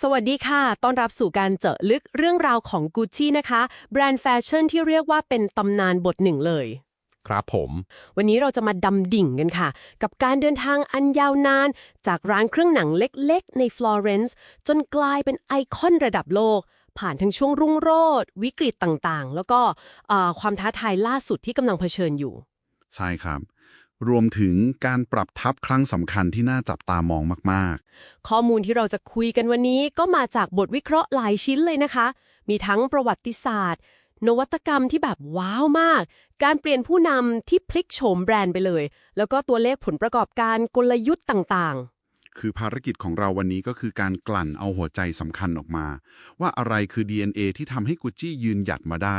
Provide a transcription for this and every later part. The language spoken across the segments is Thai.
สวัสดีค่ะ ต้อนรับสู่การเจาะลึกเรื่องราวของ Gucci นะคะ แบรนด์แฟชั่นที่เรียกว่าเป็นตำนานบทหนึ่งเลย ครับผม วันนี้เราจะมาดำดิ่งกันค่ะ กับการเดินทางอันยาวนาน จากร้านเครื่องหนังเล็กๆ ในฟลอเรนซ์จนกลายเป็นไอคอนระดับโลก ผ่านทั้งช่วงรุ่งโรจน์วิกฤตต่างๆ แล้วก็เอ่อความท้าทายล่าสุดที่กำลังเผชิญอยู่ ใช่ครับ รวมถึงการปรับทับครั้งสำคัญที่น่าจับตามองมากข้อมูลที่เราจะคุยกันวันนี้ก็มาจากบทวิเคราะห์หลายชิ้นเลยนะคะ มีทั้งประวัติศาสตร์ นวัตกรรมที่แบบว้าวมาก การเปลี่ยนผู้นำที่พลิกโฉมแบรนด์ไปเลย แล้วก็ตัวเลขผลประกอบการกลยุทธ์ต่างๆคือภารกิจของเราวันนี้ก็คือการกลั่นเอาหัวใจสำคัญออกมา ว่าอะไรคือ DNA ที่ทำให้กุชชี่ยืนหยัดมาได้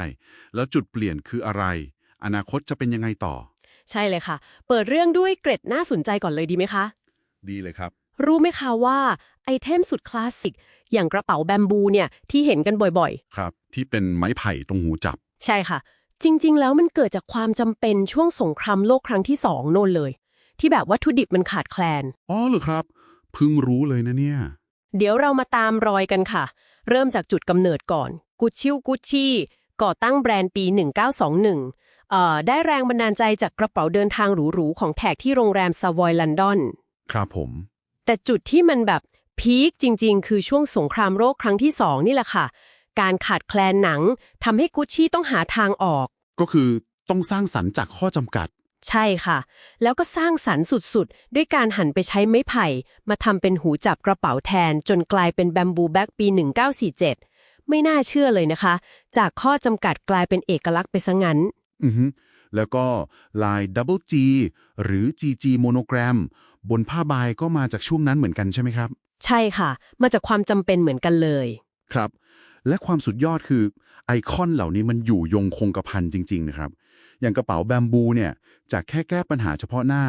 แล้วจุดเปลี่ยนคืออะไร อนาคตจะเป็นยังไงต่อๆ ใช่เลยค่ะ เปิดเรื่องด้วยเกร็ดน่าสนใจก่อนเลยดีไหมคะ ดีเลยครับ รู้ไหมคะว่าไอเทมสุดคลาสสิก อย่างกระเป๋าแบมบูเนี่ยที่เห็นกันบ่อยๆครับ ที่เป็นไม้ไผ่ตรงหูจับใช่ค่ะ จริงๆ แล้วมันเกิดจากความจำเป็นช่วงสงครามโลกครั้งที่สองโน่นเลย ที่แบบวัตถุดิบมันขาดแคลน อ๋อเหรอครับ เพิ่งรู้เลยนะเนี่ย เดี๋ยวเรามาตามรอยกันค่ะ เริ่มจากจุดกำเนิดก่อน กุชชิวกุชชี่ก่อตั้งแบรนด์ปี 1921เอ่อ ได้แรงบันดาลใจจากกระเป๋าเดินทางหรูๆของแขกที่โรงแรมซาวอยลอนดอน ครับผม แต่จุดที่มันแบบพีคจริง ๆ คือช่วงสงครามโลกครั้งที่สองนี่แหละค่ะ การขาดแคลนหนังทำให้กุชชี่ต้องหาทางออก ก็คือต้องสร้างสรรค์จากข้อจำกัด ใช่ค่ะ แล้วก็สร้างสรรค์สุดๆ ด้วยการหันไปใช้ไม้ไผ่ มาทำเป็นหูจับกระเป๋าแทน จนกลายเป็นแบมบูแบ็กปี 1947 ไม่น่าเชื่อเลยนะคะ จากข้อจำกัดกลายเป็นเอกลักษณ์ไปซะงั้น อือฮึแล้วก็ลาย Double G หรือ GG Monogram บนผ้าใบก็มาจากช่วงนั้นเหมือนกันใช่ไหมครับ ใช่ค่ะ มาจากความจำเป็นเหมือนกันเลย ครับ และความสุดยอดคือไอคอนเหล่านี้มันอยู่ยงคงกระพันจริง ๆ นะครับ อย่างกระเป๋าแบมบูเนี่ย จากแค่แก้ปัญหาเฉพาะหน้า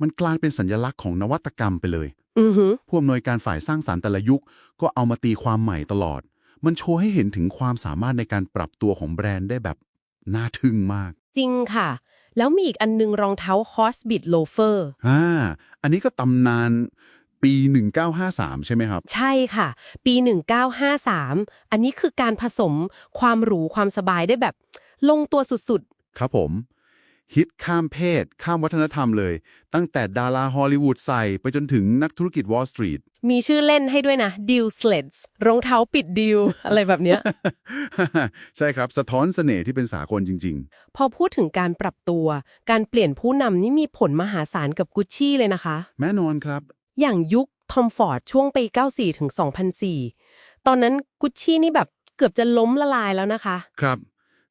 มันกลายเป็นสัญลักษณ์ของนวัตกรรมไปเลยอือฮึผู้อำนวยการฝ่ายสร้างสารรค์แต่ละยุค ก็เอามาตีความใหม่ตลอด มันโชว์ให้เห็นถึงความสามารถในการปรับตัวของแบรนด์ได้แบบ น่าทึ่งมาก จริงค่ะ แล้วมีอีกอันนึงรองเท้า Horsebit Loafer อ่าอันนี้ก็ตำนานปี 1953 ใช่ไหมครับ ใช่ค่ะ ปี 1953 อันนี้คือการผสมความหรูความสบายได้แบบ ลงตัวสุดๆ ครับผม ฮิตข้ามเพศ ข้ามวัฒนธรรมเลย ตั้งแต่ดาราฮอลลีวูดใส่ไปจนถึงนักธุรกิจวอล l ์สตรีทมีชื่อเล่นให้ด้วยนะ Deal Sleds รองเท้าปิดดิว อะไรแบบเนี้ย ใช่ครับสะท้อนเสน่ห์ที่เป็นสากลจริงพอพูดถึงการปรับตัว การเปลี่ยนผู้นำนี่มีผลมหาศาลกับกุชชี่เลยนะคะๆแน่นอนครับ อย่างยุคทอมฟอร์ดช่วงปี 94 ถึง 2004 ตอนนั้นกุชชี่นี่แบบเกือบจะล้มละลายแล้วนะคะ ครับ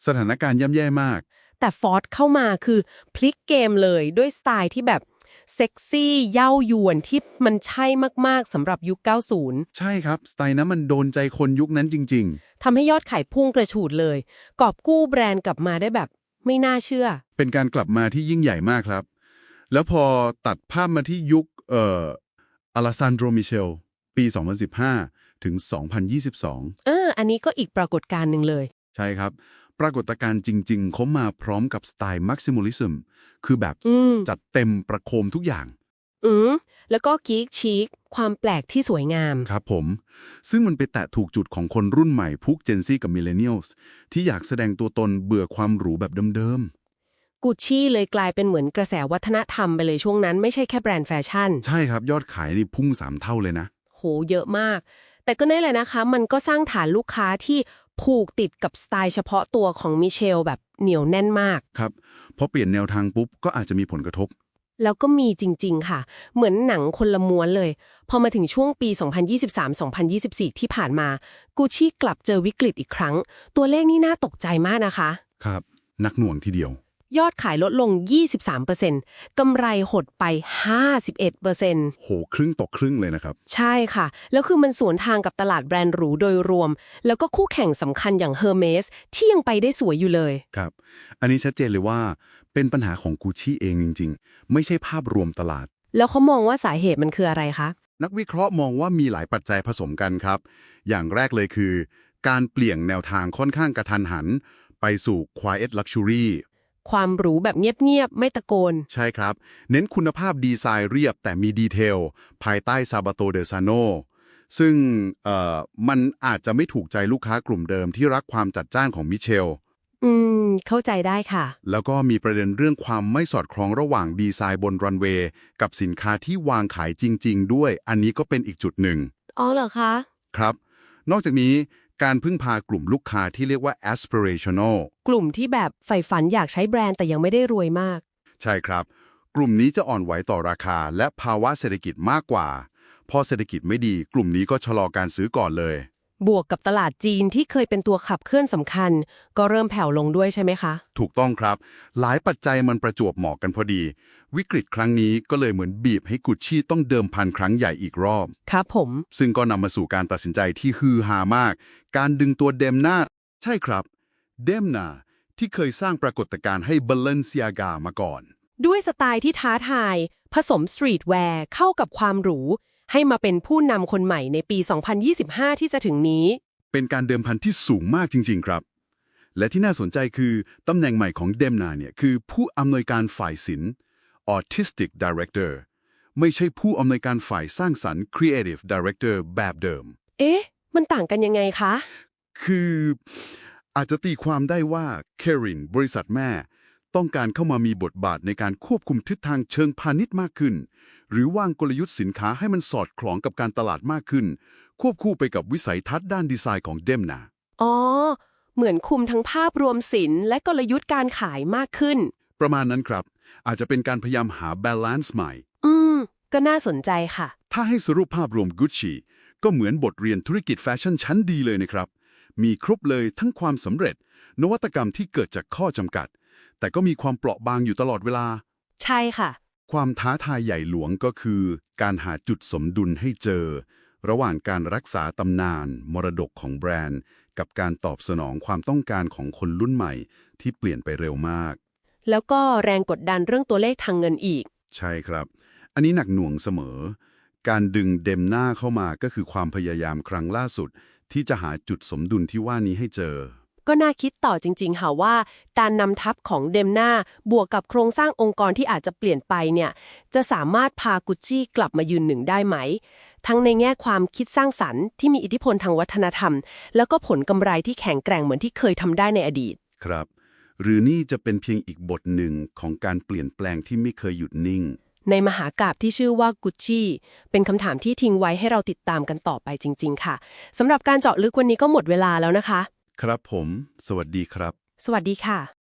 สถานการณ์ย่ำแย่มาก แต่ฟอร์ดเข้ามาคือพลิกเกมเลยด้วยสไตล์ที่แบบเซ็กซี่เย้ายวนที่มันใช่มาก ๆสำหรับยุค 90 ใช่ครับ สไตล์นั้นมันโดนใจคนยุคนั้นจริงทำให้ยอดขายพุ่งกระฉูดเลย กอบกู้แบรนด์กลับมาได้แบบไม่น่าเชื่อๆเป็นการกลับมาที่ยิ่งใหญ่มากครับ แล้วพอตัดภาพมาที่ยุคเอ่ออลาซานโดรมิเชล ปี 2015 ถึง 2022เอออันนี้ก็อีกปรากฏการณ์หนึ่งเลย ใช่ครับ ปรากฏการณ์จริง ๆ เขามาพร้อมกับสไตล์มักซิม l ลิซึมคือแบบอืมจัดเต็มประโคมทุกอย่าง อืมแล้วก็กีกชีคความแปลกที่สวยงาม ครับผม ซึ่งมันไปแตะถูกจุดของคนรุ่นใหม่พวกเจนซี่กับมิเลเนียลส์ที่อยากแสดงตัวตนเบื่อความหรูแบบเดิมกุชชี่เลยกลายเป็นเหมือนกระแสวัฒนธรรมไปเลยช่วงนั้นไม่ใช่แค่แบรนด์แฟชั่นๆใช่ครับยอดขายนี่พุ่งสามเท่าเลยนะ โหเยอะมาก แต่ก็นี่แหละนะคะ มันก็สร้างฐานลูกค้าที่ ผูกติดกับสไตล์เฉพาะตัวของมิเชลแบบเหนียวแน่นมาก ครับพอเปลี่ยนแนวทางปุ๊บก็อาจจะมีผลกระทบ แล้วก็มีจริง ๆ ค่ะ เหมือนหนังคนละม้วนเลย พอมาถึงช่วงปี 2023-2024 ที่ผ่านมา กูชี่กลับเจอวิกฤตอีกครั้ง ตัวเลขนี่น่าตกใจมากนะคะ ครับ นักหน่วงทีเดียว ยอดขายลดลง 23%กำไรหดไป 51%โห ครึ่งต่อครึ่งเลยนะครับ ใช่ค่ะ แล้วคือมันสวนทางกับตลาดแบรนด์หรูโดยรวม แล้วก็คู่แข่งสำคัญอย่างเฮอร์เมสที่ยังไปได้สวยอยู่เลย ครับ อันนี้ชัดเจนเลยว่าเป็นปัญหาของกูชี่เองจริง ๆ ไม่ใช่ภาพรวมตลาด แล้วเขามองว่าสาเหตุมันคืออะไรคะ นักวิเคราะห์มองว่ามีหลายปัจจัยผสมกันครับ อย่างแรกเลยคือ การเปลี่ยนแนวทางค่อนข้างกระทันหัน ไปสู่ quiet luxury ความหรูแบบเงียบๆ ไม่ตะโกน ใช่ครับ เน้นคุณภาพดีไซน์เรียบแต่มีดีเทล ภายใต้ซาบาโตเดซาโนซึ่งเอ่อมันอาจจะไม่ถูกใจลูกค้ากลุ่มเดิมที่รักความจัดจ้านของมิเชล อืม เข้าใจได้ค่ะ แล้วก็มีประเด็นเรื่องความไม่สอดคล้องระหว่างดีไซน์บนรันเวย์กับสินค้าที่วางขายจริง ๆ ด้วย อันนี้ก็เป็นอีกจุดหนึ่ง อ๋อเหรอคะ ครับ นอกจากนี้ การพึ่งพากลุ่มลูกค้าที่เรียกว่า aspirational กลุ่มที่แบบใฝ่ฝันอยากใช้แบรนด์แต่ยังไม่ได้รวยมาก ใช่ครับ กลุ่มนี้จะอ่อนไหวต่อราคา และภาวะเศรษฐกิจมากกว่า พอเศรษฐกิจไม่ดี กลุ่มนี้ก็ชะลอการซื้อก่อนเลย บวกกับตลาดจีนที่เคยเป็นตัวขับเคลื่อนสำคัญ ก็เริ่มแผ่วลงด้วยใช่ไหมคะ ถูกต้องครับ หลายปัจจัยมันประจวบเหมาะกันพอดี วิกฤตครั้งนี้ก็เลยเหมือนบีบให้กุชชี่ต้องเดิมพันครั้งใหญ่อีกรอบ ครับผม ซึ่งก็นำมาสู่การตัดสินใจที่ฮือฮามาก การดึงตัวเดมนาใช่ครับ เดมนาที่เคยสร้างปรากฏการณ์ให้บ a เลนเซียกามาก่อน ด้วยสไตล์ที่ท้าทาย ผสมสตรีทแวร์เข้ากับความหรู ให้มาเป็นผู้นำคนใหม่ในปี 2025 ที่จะถึงนี้ เป็นการเดิมพันที่สูงมากจริง ๆ ครับ และที่น่าสนใจคือตำแหน่งใหม่ของเดมนาเนี่ยคือผู้อำนวยการฝ่ายศิลป์ Artistic Director ไม่ใช่ผู้อำนวยการฝ่ายสร้างสรรค์ Creative Director แบบเดิม เอ๊ะ มันต่างกันยังไงคะ คืออาจจะตีความได้ว่าเครินบริษัทแม่ ต้องการเข้ามามีบทบาทในการควบคุมทิศทางเชิงพาณิชย์มากขึ้น หรือวางกลยุทธ์สินค้าให้มันสอดคล้องกับการตลาดมากขึ้น ควบคู่ไปกับวิสัยทัศน์ด้านดีไซน์ของเดมนาอ๋อ เหมือนคุมทั้งภาพรวมศิลป์และกลยุทธ์การขายมากขึ้น ประมาณนั้นครับ อาจจะเป็นการพยายามหาบาลานซ์ใหม่ อืม ก็น่าสนใจค่ะ ถ้าให้สรุปภาพรวมกุชชี่ก็เหมือนบทเรียนธุรกิจแฟชั่นชั้นดีเลยนะครับ มีครบเลยทั้งความสำเร็จ นวัตกรรมที่เกิดจากข้อจำกัด แต่ก็มีความเปราะบางอยู่ตลอดเวลา ใช่ค่ะ ความท้าทายใหญ่หลวงก็คือ การหาจุดสมดุลให้เจอ ระหว่างการรักษาตำนาน มรดกของแบรนด์ กับการตอบสนองความต้องการของคนรุ่นใหม่ ที่เปลี่ยนไปเร็วมาก แล้วก็แรงกดดันเรื่องตัวเลขทางเงินอีก ใช่ครับ อันนี้หนักหน่วงเสมอ การดึงเดมหน้าเข้ามาก็คือความพยายามครั้งล่าสุด ที่จะหาจุดสมดุลที่ว่านี้ให้เจอ ก็น่าคิดต่อจริงๆค่ะว่า การนำทัพของเดมนาบวกกับโครงสร้างองค์กรที่อาจจะเปลี่ยนไปเนี่ย จะสามารถพากุชชี่กลับมายืนหนึ่งได้ไหม ทั้งในแง่ความคิดสร้างสรรค์ที่มีอิทธิพลทางวัฒนธรรม แล้วก็ผลกำไรที่แข็งแกร่งเหมือนที่เคยทำได้ในอดีต ครับ หรือนี่จะเป็นเพียงอีกบทหนึ่งของการเปลี่ยนแปลงที่ไม่เคยหยุดนิ่ง ในมหากาบที่ชื่อว่ากุชชี่เป็นคำถามที่ทิ้งไว้ให้เราติดตามกันต่อไปจริง ๆ ค่ะสำหรับการเจาะลึกวันนี้ก็หมดเวลาแล้วนะคะ ครับผม สวัสดีครับ สวัสดีค่ะ